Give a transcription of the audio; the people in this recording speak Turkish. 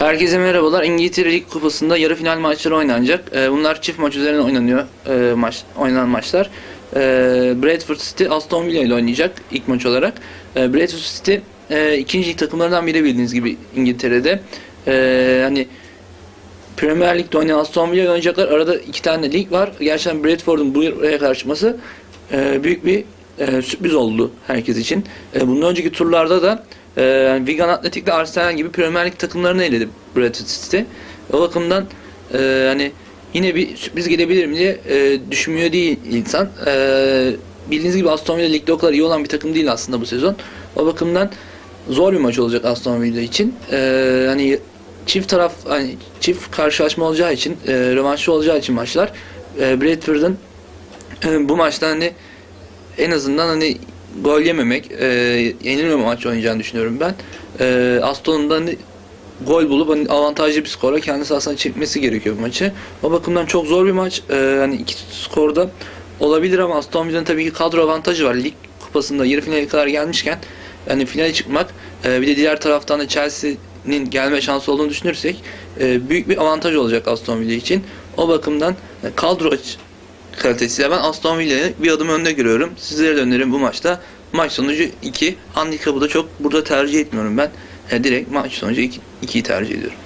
Herkese merhabalar. İngiltere Lig Kupası'nda yarı final maçları oynanacak. Ee, bunlar çift maç üzerine oynanıyor e, maç oynanan maçlar. Ee, Bradford City Aston Villa ile oynayacak ilk maç olarak. Ee, Bradford City e, ikinci lig takımlarından biri bildiğiniz gibi İngiltere'de. Ee, hani Premier Lig'de oynayan Aston Villa oynayacaklar. Arada iki tane lig var. Gerçekten Bradford'un buraya kadar çıkması e, büyük bir e, sürpriz oldu herkes için. E, bundan önceki turlarda da e, yani Wigan Athletic ile Arsenal gibi Premier Lig takımlarını eledi Bradford City. O bakımdan e, hani yine bir sürpriz gelebilir mi diye e, düşünmüyor değil insan. E, bildiğiniz gibi Aston Villa ligde o kadar iyi olan bir takım değil aslında bu sezon. O bakımdan zor bir maç olacak Aston Villa için. E, hani çift taraf hani çift karşılaşma olacağı için e, rövanşlı olacağı için maçlar e, Bradford'un e, bu maçta hani en azından hani gol yememek, e, yenilmeme maç oynayacağını düşünüyorum ben. E, Aston'un hani gol bulup hani avantajlı bir skora kendi sahasına çekmesi gerekiyor bu maçı. O bakımdan çok zor bir maç. E, hani iki skorda olabilir ama Aston Villa'nın tabii ki kadro avantajı var. Lig kupasında yarı finale kadar gelmişken yani finale çıkmak e, bir de diğer taraftan da Chelsea'nin gelme şansı olduğunu düşünürsek e, büyük bir avantaj olacak Aston Villa için. O bakımdan e, kadro kalitesiyle ben Aston Villa'yı bir adım önde görüyorum. Sizlere de önerim bu maçta. Maç sonucu 2. Handikapı da çok burada tercih etmiyorum ben. E, direkt maç sonucu 2'yi tercih ediyorum.